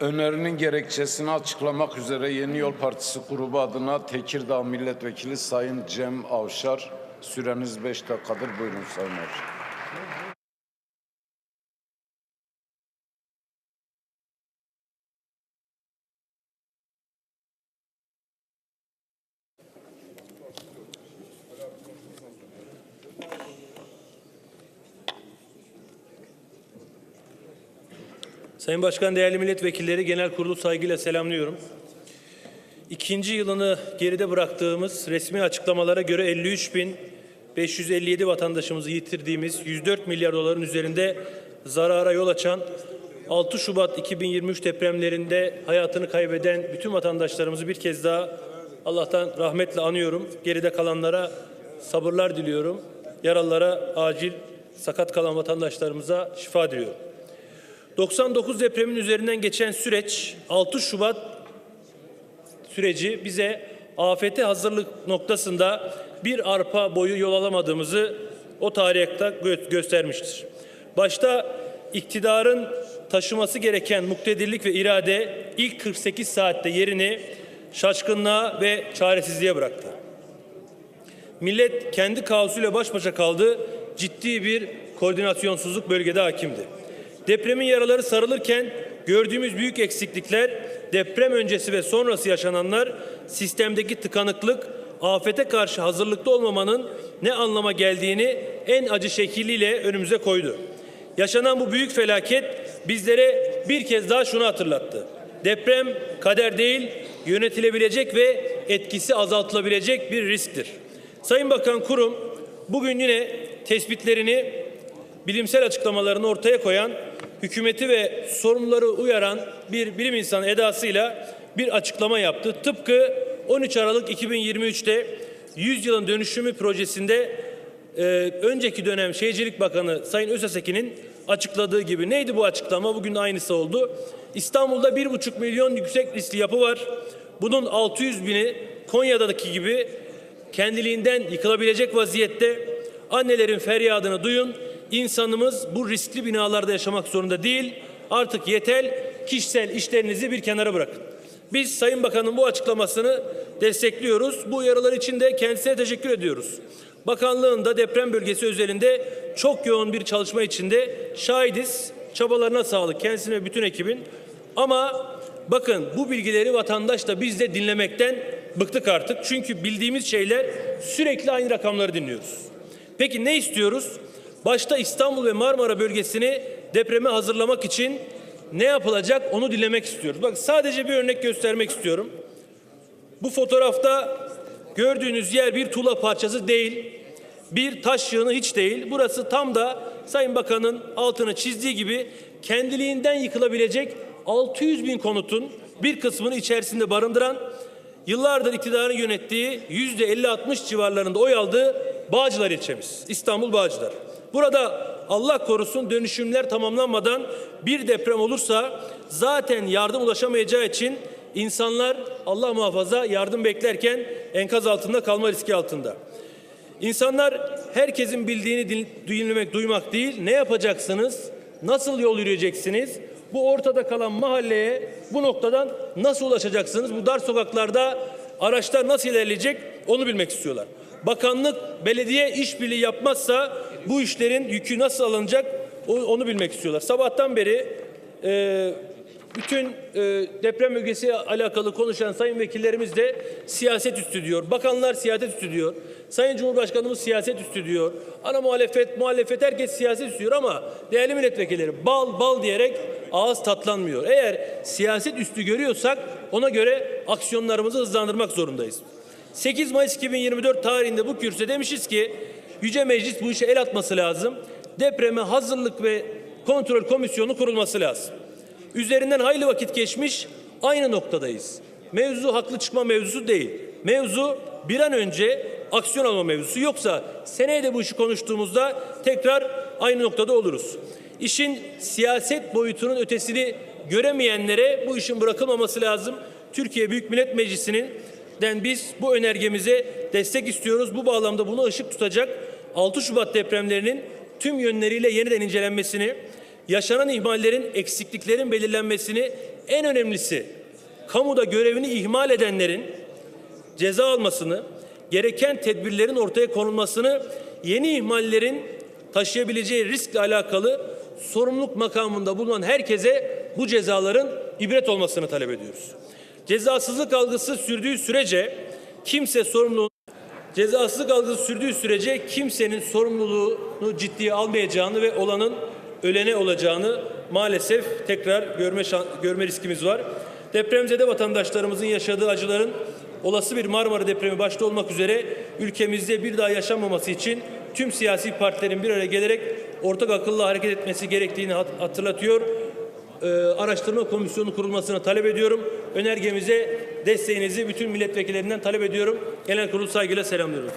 Önerinin gerekçesini açıklamak üzere Yeni Yol Partisi grubu adına Tekirdağ Milletvekili Sayın Cem Avşar. Süreniz 5 dakikadır. Buyurun Sayın Avşar. Sayın Başkan, değerli milletvekilleri, genel kurulu saygıyla selamlıyorum. İkinci yılını geride bıraktığımız resmi açıklamalara göre 53.557 vatandaşımızı yitirdiğimiz 104 milyar doların üzerinde zarara yol açan 6 Şubat 2023 depremlerinde hayatını kaybeden bütün vatandaşlarımızı bir kez daha Allah'tan rahmetle anıyorum. Geride kalanlara sabırlar diliyorum. Yaralılara acil sakat kalan vatandaşlarımıza şifa diliyorum. 99 depremin üzerinden geçen süreç 6 Şubat süreci bize afete hazırlık noktasında bir arpa boyu yol alamadığımızı o tarihte gö- göstermiştir. Başta iktidarın taşıması gereken muktedirlik ve irade ilk 48 saatte yerini şaşkınlığa ve çaresizliğe bıraktı. Millet kendi kaosuyla baş başa kaldı. Ciddi bir koordinasyonsuzluk bölgede hakimdi. Depremin yaraları sarılırken gördüğümüz büyük eksiklikler, deprem öncesi ve sonrası yaşananlar, sistemdeki tıkanıklık, afete karşı hazırlıklı olmamanın ne anlama geldiğini en acı şekliyle önümüze koydu. Yaşanan bu büyük felaket bizlere bir kez daha şunu hatırlattı. Deprem kader değil, yönetilebilecek ve etkisi azaltılabilecek bir risktir. Sayın Bakan Kurum bugün yine tespitlerini bilimsel açıklamalarını ortaya koyan, hükümeti ve sorumluları uyaran bir bilim insanı edasıyla bir açıklama yaptı. Tıpkı 13 Aralık 2023'te 100 yılın dönüşümü projesinde e, önceki dönem Şehircilik Bakanı Sayın Özasekin'in açıkladığı gibi neydi bu açıklama? Bugün aynısı oldu. İstanbul'da 1,5 milyon yüksek riskli yapı var. Bunun 600 bini Konya'daki gibi kendiliğinden yıkılabilecek vaziyette. Annelerin feryadını duyun. İnsanımız bu riskli binalarda yaşamak zorunda değil. Artık yeter kişisel işlerinizi bir kenara bırakın. Biz Sayın Bakan'ın bu açıklamasını destekliyoruz. Bu uyarılar için de kendisine teşekkür ediyoruz. Bakanlığın da deprem bölgesi özelinde çok yoğun bir çalışma içinde şahidiz. Çabalarına sağlık kendisine ve bütün ekibin. Ama bakın bu bilgileri vatandaş da biz de dinlemekten bıktık artık. Çünkü bildiğimiz şeyler sürekli aynı rakamları dinliyoruz. Peki ne istiyoruz? Başta İstanbul ve Marmara bölgesini depreme hazırlamak için ne yapılacak onu dinlemek istiyoruz. Bak sadece bir örnek göstermek istiyorum. Bu fotoğrafta gördüğünüz yer bir tuğla parçası değil, bir taş yığını hiç değil. Burası tam da Sayın Bakan'ın altını çizdiği gibi kendiliğinden yıkılabilecek 600 bin konutun bir kısmını içerisinde barındıran, yıllardır iktidarın yönettiği yüzde 50-60 civarlarında oy aldığı Bağcılar ilçemiz. İstanbul Bağcılar. Burada Allah korusun dönüşümler tamamlanmadan bir deprem olursa zaten yardım ulaşamayacağı için insanlar Allah muhafaza yardım beklerken enkaz altında kalma riski altında. İnsanlar herkesin bildiğini din- dinlemek, duymak değil, ne yapacaksınız, nasıl yol yürüyeceksiniz, bu ortada kalan mahalleye bu noktadan nasıl ulaşacaksınız, bu dar sokaklarda araçlar nasıl ilerleyecek onu bilmek istiyorlar. Bakanlık, belediye işbirliği yapmazsa bu işlerin yükü nasıl alınacak onu bilmek istiyorlar. Sabahtan beri e, bütün e, deprem bölgesi alakalı konuşan sayın vekillerimiz de siyaset üstü diyor. Bakanlar siyaset üstü diyor. Sayın Cumhurbaşkanımız siyaset üstü diyor. Ana muhalefet, muhalefet herkes siyaset üstü diyor ama değerli milletvekilleri bal bal diyerek ağız tatlanmıyor. Eğer siyaset üstü görüyorsak ona göre aksiyonlarımızı hızlandırmak zorundayız. 8 Mayıs 2024 tarihinde bu kürsüde demişiz ki Yüce Meclis bu işe el atması lazım. Depreme hazırlık ve kontrol komisyonu kurulması lazım. Üzerinden hayli vakit geçmiş aynı noktadayız. Mevzu haklı çıkma mevzusu değil. Mevzu bir an önce aksiyon alma mevzusu. Yoksa seneye de bu işi konuştuğumuzda tekrar aynı noktada oluruz. İşin siyaset boyutunun ötesini göremeyenlere bu işin bırakılmaması lazım. Türkiye Büyük Millet Meclisi'nin den biz bu önergemize destek istiyoruz. Bu bağlamda bunu ışık tutacak 6 Şubat depremlerinin tüm yönleriyle yeniden incelenmesini yaşanan ihmallerin, eksikliklerin belirlenmesini en önemlisi kamuda görevini ihmal edenlerin ceza almasını, gereken tedbirlerin ortaya konulmasını, yeni ihmallerin taşıyabileceği riskle alakalı sorumluluk makamında bulunan herkese bu cezaların ibret olmasını talep ediyoruz. Cezasızlık algısı sürdüğü sürece kimse sorumluluğunu Cezasızlık algısı sürdüğü sürece kimsenin sorumluluğunu ciddiye almayacağını ve olanın ölene olacağını maalesef tekrar görme görme riskimiz var. Depremzede vatandaşlarımızın yaşadığı acıların olası bir Marmara depremi başta olmak üzere ülkemizde bir daha yaşanmaması için tüm siyasi partilerin bir araya gelerek ortak akılla hareket etmesi gerektiğini hat- hatırlatıyor. Ee, araştırma komisyonu kurulmasını talep ediyorum. Önergemize desteğinizi bütün milletvekillerinden talep ediyorum. Genel kurulu saygıyla selamlıyorum.